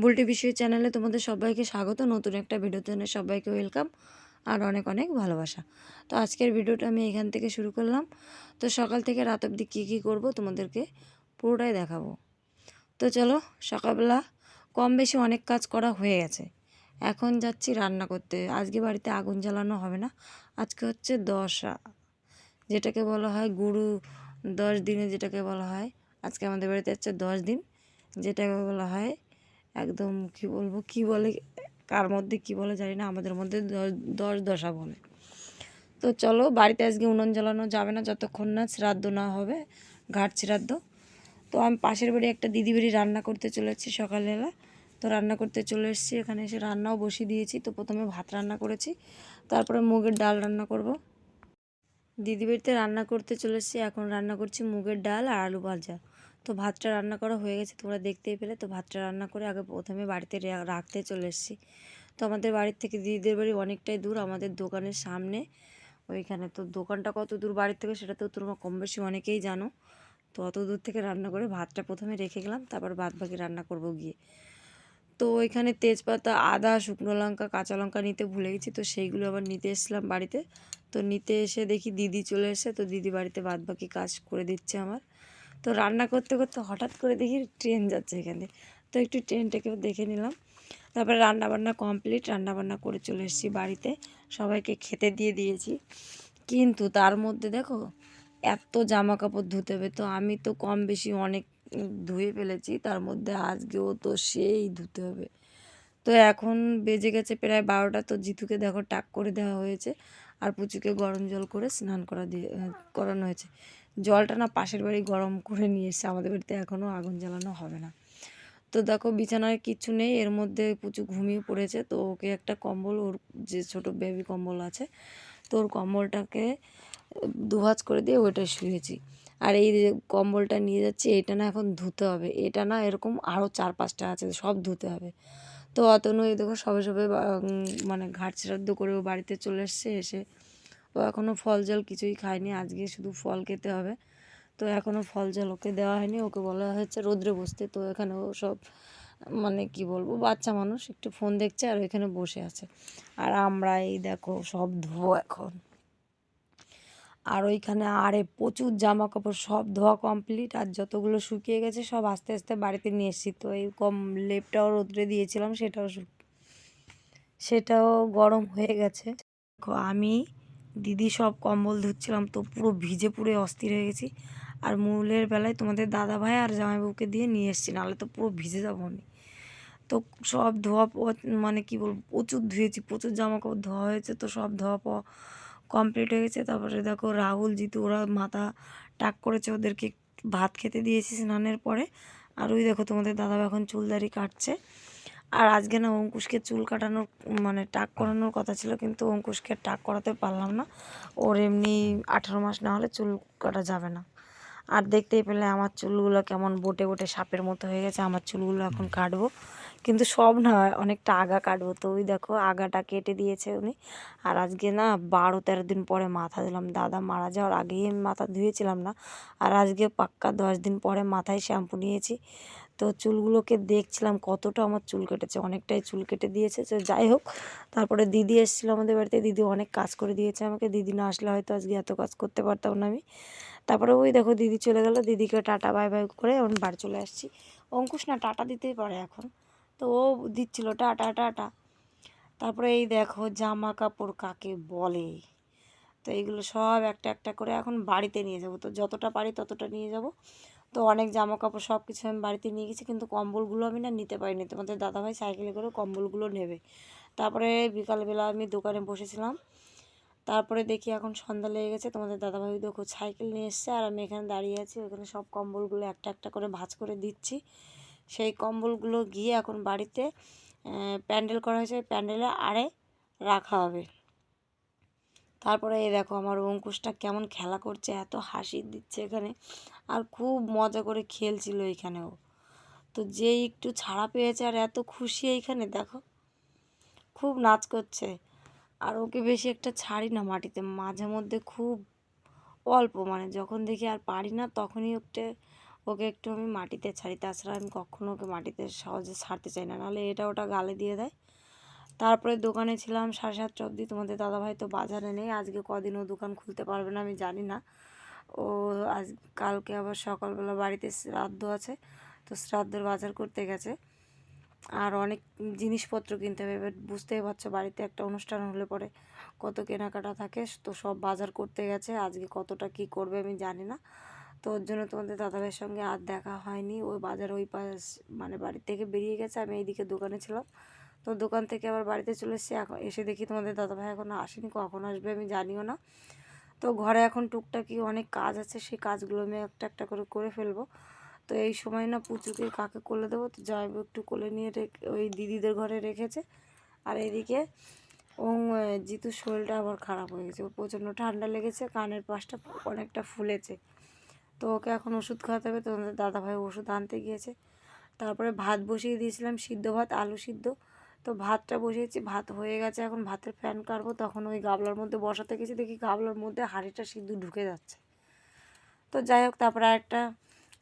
বুলটি বিষয় চ্যানেলে তোমাদের সবাইকে স্বাগত। নতুন একটা ভিডিওতে সবাইকে ওয়েলকাম আর অনেক অনেক ভালোবাসা। তো আজকের ভিডিওটা আমি এখান থেকে শুরু করলাম। তো সকাল থেকে রাত অবধি কী কী করব তোমাদেরকে পুরোটাই দেখাবো। তো চলো, সকালবেলা কম বেশি অনেক কাজ করা হয়ে গেছে। এখন যাচ্ছি রান্না করতে। আজকে বাড়িতে আগুন জ্বালানো হবে না। আজকে হচ্ছে দশা, যেটাকে বলা হয় গুরু দশ দিনে যেটাকে বলা হয়। আজকে আমাদের বাড়িতে হচ্ছে দশ দিন। যেটাকে বলা হয় একদম কি বলব, কি বলে, কার মধ্যে কি বলে জানি না, আমাদের মধ্যে দশ- দশ বলে। তো চলো, বাড়িতে আজকে উনুন জ্বালানো যাবে না যতক্ষণ না, শ্রাদ্ধ না হবে, ঘাট শ্রাদ্ধ। তো আমি পাশের বাড়ি একটা দিদি বাড়ি রান্না করতে চলে এসেছি সকালবেলা। তো রান্না করতে চলে এসেছি, এখানে এসে রান্নাও বসিয়ে দিয়েছি। তো প্রথমে ভাত রান্না করেছি, তারপরে মুগের ডাল রান্না করব। দিদি বাড়িতে রান্না করতে চলে এসেছি, এখন রান্না করছি মুগের ডাল আর আলু ভাজা। তো ভাতটা রান্না করা হয়ে গেছে তোমরা দেখতেই পেলে। তো ভাতটা রান্না করে আগে প্রথমে বাড়িতে রাখতে চলে এসেছি। তো আমাদের বাড়ির থেকে দিদিদের বাড়ি অনেকটাই দূর, আমাদের দোকানের সামনে। ওইখানে তো দোকানটা কত দূর বাড়ির থেকে সেটা তো তোমরা কম বেশি অনেকেই জানো। তো অত দূর থেকে রান্না করে ভাতটা প্রথমে রেখে গেলাম, তারপর বাদ বাকি রান্না করব গিয়ে। তো ওইখানে তেজপাতা, আদা, শুকনো লঙ্কা, কাঁচা লঙ্কা নিতে ভুলে গেছি, তো সেইগুলো আবার নিতে এসেছিলাম বাড়িতে। তো নিতে এসে দেখি দিদি চলে এসে তো দিদি বাড়িতে বাদ বাকি কাজ করে দিচ্ছে আমার। তো রান্না করতে করতে হঠাৎ করে দেখি ট্রেন যাচ্ছে এখানে। তো একটু ট্রেনটাকে দেখে নিলাম। তারপরে রান্নাবান্না কমপ্লিট রান্নাবান্না করে চলে এসেছি বাড়িতে। সবাইকে খেতে দিয়ে দিয়েছি। কিন্তু তার মধ্যে দেখো, এত জামা কাপড় ধুতে হবে। তো আমি তো কম বেশি অনেক ধুয়ে ফেলেছি, তার মধ্যে আজকেও তো সেই ধুতে হবে। তো এখন বেজে গেছে প্রায় বারোটা। তো জিতুকে দেখো টাক করে দেওয়া হয়েছে। আর পুচুকে গরম জল করে স্নান করা দিয়ে, করানো হয়েছে। জলটা না পাশের বাড়ি গরম করে নিয়ে এসছে। আমাদের বাড়িতে এখনও আগুন জ্বালানো হবে না। তো দেখো, বিছানায় কিচ্ছু নেই, এর মধ্যে পুচু ঘুমিয়ে পড়েছে। তো ওকে একটা কম্বল, ওর যে ছোট বেবি কম্বল আছে, তো ওর কম্বলটাকে দুভাজ করে দিয়ে ওইটা শুয়েছি। আর এই যে কম্বলটা নিয়ে যাচ্ছি, এটা না এখন ধুতে হবে। এটা না এরকম আরও চার পাঁচটা আছে, সব ধুতে হবে। তো অতনু এই দেখো সবে সবে মানে ঘাট শ্রাদ্ধ করে ও বাড়িতে চলে এসছে, এসে ও এখনও ফল জল কিছুই খায়নি আজকে শুধু ফল খেতে হবে। তো এখনও ফল জল ওকে দেওয়া হয়নি, ওকে বলা হয়েছে রোদ্রে বসতে। তো এখানে ও সব মানে কি বলব, বাচ্চা মানুষ একটু ফোন দেখছে আর এখানে বসে আছে। আর আমরা এই দেখো সব ধোবো এখন। আর ওইখানে আরে প্রচুর জামা কাপড় সব ধোয়া কমপ্লিট আর যতগুলো শুকিয়ে গেছে সব আস্তে আস্তে বাড়িতে নিয়ে এসেছি। তো এই কম লেপটাও রোদ্রে দিয়েছিলাম, সেটাও সেটাও গরম হয়ে গেছে। আমি দিদি সব কম্বল ধুচ্ছিলাম, তো পুরো ভিজে পুড়ে অস্থির হয়ে গেছি। আর মূলের বেলায় তোমাদের দাদা ভাই আর জামাইবাবুকে দিয়ে নিয়ে এসেছি, নাহলে তো পুরো ভিজে যাব আমি। তো সব ধোয়া মানে কি বলব, প্রচুর ধুয়েছি, প্রচুর জামা কাপড় ধোয়া হয়েছে, তো সব ধোয়া পাওয়া কমপ্লিট হয়ে গেছে। তারপরে দেখো রাহুল, জিতু, ওরা মাথা টাক করেছে ওদেরকে ভাত খেতে দিয়েছি স্নানের পরে। আর ওই দেখো তোমাদের দাদা এখন চুলদারি কাটছে। আর আজকে না অঙ্কুশকে চুল কাটানোর মানে টাক করানোর কথা ছিল, কিন্তু অঙ্কুশকে টাক করাতে পারলাম না। ওর এমনি আঠেরো মাস না হলে চুল কাটা যাবে না। আর দেখতেই পেলে আমার চুলগুলো কেমন বোটে বোটে সাপের মতো হয়ে গেছে, আমার চুলগুলো এখন কাটবো। কিন্তু সব না অনেকটা আগা কাটবো। তো ওই দেখো, আগাটা কেটে দিয়েছে উনি। আর আজকে না বারো তেরো দিন পরে মাথা দিলাম। দাদা মারা যাওয়ার আগেই আমি মাথা ধুয়েছিলাম না। আর আজকে পাক্কা দশ দিন পরে মাথায় শ্যাম্পু নিয়েছি। তো চুলগুলোকে দেখছিলাম কতটা আমার চুল কেটেছে, অনেকটাই চুল কেটে দিয়েছে। তো যাই হোক, তারপরে দিদি এসেছিল আমাদের বাড়িতে, দিদি অনেক কাজ করে দিয়েছে আমাকে। দিদি না আসলে হয়তো আজকে এত কাজ করতে পারতাম না আমি। তারপরে ওই দেখো দিদি চলে গেল, দিদিকে টাটা, বাই বাই করে এখন বাড়ি চলে আসছি। অঙ্কুশ না টাটা দিতেই পারে এখন। তো ও দিচ্ছিল টাটা টাটা। তারপরে এই দেখো জামা কাপড় কাকে বলে? তো এইগুলো সব একটা একটা করে এখন বাড়িতে নিয়ে যাব। তো যতটা পারি ততটা নিয়ে যাব। তো অনেক জামা কাপড় সব কিছু আমি বাড়িতে নিয়ে গেছি, কিন্তু কম্বলগুলো আমি না নিতে পারিনি। তোমাদের দাদাভাই সাইকেলে করে কম্বলগুলো নেবে। তারপরে বিকালবেলা আমি দোকানে বসেছিলাম। তারপরে দেখি এখন সন্ধ্যা লেগে গেছে, তোমাদের দাদাভাই দেখো সাইকেল নিয়ে এসছে আর আমি এখানে দাঁড়িয়ে আছি, ওখানে সব কম্বলগুলো একটা একটা করে ভাঁজ করে দিচ্ছি। সেই কম্বলগুলো গিয়ে এখন বাড়িতে প্যান্ডেল করা হয়েছে, প্যান্ডেলে আড়ে রাখা হবে। তারপরে এই দেখো আমার অঙ্কুশটা কেমন খেলা করছে, এত হাসি দিচ্ছে এখানে। আর খুব মজা করে খেলছিল এখানেও তো যেই একটু ছাড়া পেয়েছে আর এত খুশি এইখানে, দেখো। খুব নাচ করছে। আর ওকে বেশি একটা ছাড়ি না মাটিতে, মাঝে মধ্যে খুব অল্প। মানে যখন দেখি আর পারি না, তখনই ওকে ওকে একটু আমি মাটিতে ছাড়ি। তাছাড়া আমি কখনো ওকে মাটিতে সহজে ছাড়তে চাই না। নাহলে এটা ওটা গালে দিয়ে দেয়। তারপরে দোকানে ছিলাম, সাড়ে সাতটা অবধি। তোমাদের দাদাভাই তো বাজারে নেই, আজকে কদিন ও দোকান খুলতে পারবে না আমি জানি না। ও আজ, কালকে আবার সকালবেলা বাড়িতে শ্রাদ্ধ আছে, তো শ্রাদ্ধর বাজার করতে গেছে। আর অনেক জিনিসপত্র কিনতে হবে, এবার বুঝতেই পারছ বাড়িতে একটা অনুষ্ঠান হলে পরে কত কেনাকাটা থাকে, তো সব বাজার করতে গেছে, আজকে কতটা কি করবে আমি জানি না। তো ওর জন্য তোমাদের দাদাভাইয়ের সঙ্গে আর দেখা হয়নি, ওই বাজার ওই পাশ মানে বাড়ি থেকে বেরিয়ে গেছে, আমি এইদিকে দোকানে ছিলাম। তো দোকান থেকে আবার বাড়িতে চলে এসেছি। এখন এসে দেখি তোমাদের দাদাভাই এখনও আসেনি, কখন আসবে আমি জানিও না। তো ঘরে এখন টুকটাকি অনেক কাজ আছে, সেই কাজগুলো আমি একটা একটা করে করে ফেলব। তো এই সময় না পুচুকে কাকে কোলে দেবো? তো যাই একটু কোলে নিয়ে রেখে, ওই দিদিদের ঘরে রেখেছে। আর এদিকে ও জিতুর শরীরটা আবার খারাপ হয়ে গেছে। ওর প্রচণ্ড ঠান্ডা লেগেছে, কানের পাশটা অনেকটা ফুলেছে। তো ওকে এখন ওষুধ খাওয়াতে হবে তোমাদের দাদাভাই ওষুধ আনতে গিয়েছে। তারপরে ভাত বসিয়ে দিয়েছিলাম, সিদ্ধ ভাত, আলু সিদ্ধ। তো ভাতটা বসিয়েছি, ভাত হয়ে গেছে, এখন ভাতের ফ্যান কাটবো, তখন ওই গাবলার মধ্যে বসাতে গেছি, দেখি গাবলার মধ্যে হাঁড়িটা সিদ্ধ ঢুকে যাচ্ছে। তো যাই হোক, তারপরে আরেকটা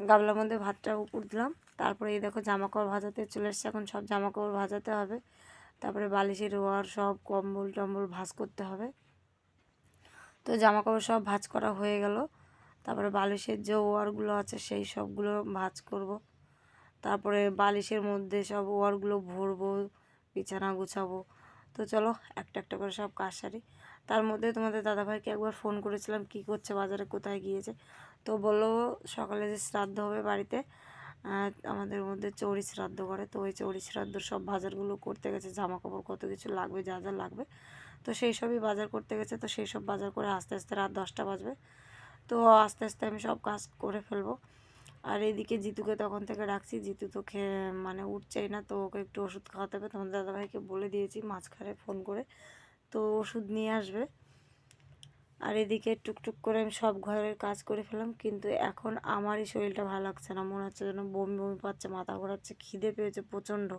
গাবলার মধ্যে ভাতটা উপর দিলাম, তারপরে এই দেখো জামা কাপড় ভাজাতে চলে এসছে, এখন সব জামা কাপড় ভাজাতে হবে। তারপরে বালিশের ওয়ার সব কম্বল টম্বল ভাজ করতে হবে। তো জামা কাপড় সব ভাজ করা হয়ে গেল, তারপরে বালিশের যে ওয়ারগুলো আছে, সেই সবগুলো ভাজ করব। তারপরে বালিশের মধ্যে সব ওয়ারগুলো ভরবো বিছানা গুছাবো। তো চলো, একটা একটা করে সব কাজ সারি। তার মধ্যে তোমাদের দাদাভাইকে একবার ফোন করেছিলাম, কি করছে, বাজারে কোথায় গিয়েছে। তো বলল সকালে যে শ্রাদ্ধ হবে বাড়িতে আমাদের মধ্যে চৌরি শ্রাদ্ধ করে। তো ওই চৌরি শ্রাদ্ধ সব বাজারগুলো করতে গেছে জামা কাপড় কত কিছু লাগবে, যা যা লাগবে। তো সেই সবই বাজার করতে গেছে, তো সেই সব বাজার করে আস্তে আস্তে রাত দশটা বাজবে। তো আস্তে আস্তে আমি সব কাজ করে ফেলব। আর এদিকে জিতুকে তখন থেকে রাখছি। জিতু তো খেয়ে মানে উঠছেই না, তো ওকে একটু ওষুধ খাওয়াতে হবে। তোমাদের দাদাভাইকে বলে দিয়েছি মাঝখানে ফোন করে, তো ওষুধ নিয়ে আসবে। আর এদিকে টুকটুক করে আমি সব ঘরের কাজ করে ফেলাম কিন্তু এখন আমারই শরীরটা ভালো লাগছে না। মনে হচ্ছে যেন বমি বমি পাচ্ছে, মাথা ঘোরাচ্ছে, খিদে পেয়েছে প্রচণ্ড।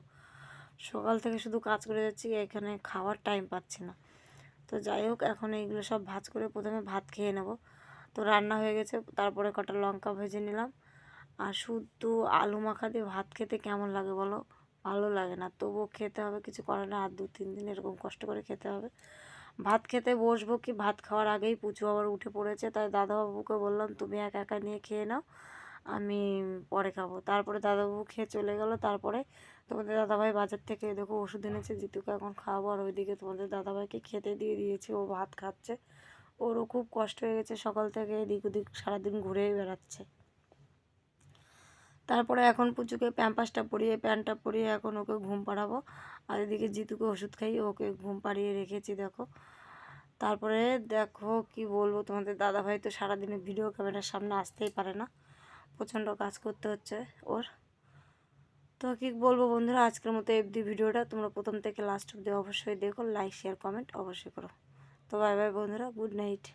সকাল থেকে শুধু কাজ করে যাচ্ছি, এখানে খাওয়ার টাইম পাচ্ছি না। তো যাই হোক, এখন এইগুলো সব ভাজ করে প্রথমে ভাত খেয়ে নেব। তো রান্না হয়ে গেছে, তারপরে কটা লঙ্কা ভেজে নিলাম। আর শুধু আলু মাখা দিয়ে ভাত খেতে কেমন লাগে বলো? ভালো লাগে না। তবুও খেতে হবে, কিছু করে না আর দু, তিন দিন এরকম কষ্ট করে খেতে হবে। ভাত খেতে বসবো কি? ভাত খাওয়ার আগেই পুচু আবার উঠে পড়েছে। তাই দাদাবাবুকে বললাম, তুমি একা একা নিয়ে খেয়ে নাও, আমি পরে খাব। তারপরে দাদাবাবু খেয়ে চলে গেল। তারপরে তোমাদের দাদাভাই বাজার থেকে দেখো ওষুধ এনেছে, জিতুকে এখন খাওয়াবো। আর ওইদিকে তোমাদের দাদাভাইকে খেতে দিয়ে দিয়েছে। ও ভাত খাচ্ছে। ওরও খুব কষ্ট হয়ে গেছে। সকাল থেকে এদিক ওদিক সারাদিন ঘুরেই বেড়াচ্ছে। তারপরে এখন পুচুকে প্যাম্পাসটা পরিয়ে, প্যান্টটা পরিয়ে এখন ওকে ঘুম পাড়াবো। আর এদিকে জিতুকে ওষুধ খাইয়ে ওকে ঘুম পাড়িয়ে রেখেছি, দেখো। তারপরে দেখো কি বলব তোমাদের, দাদাভাই তো সারাদিনে ভিডিও ক্যামেরার সামনে আসতেই পারে না। প্রচণ্ড কাজ করতে হচ্ছে ওর। তো কী বলব বন্ধুরা, আজকের মতো এফডি ভিডিওটা তোমরা প্রথম থেকে লাস্ট অব্দি অবশ্যই দেখো লাইক শেয়ার কমেন্ট অবশ্যই করো। তো বাই বাই বন্ধুরা গুড নাইট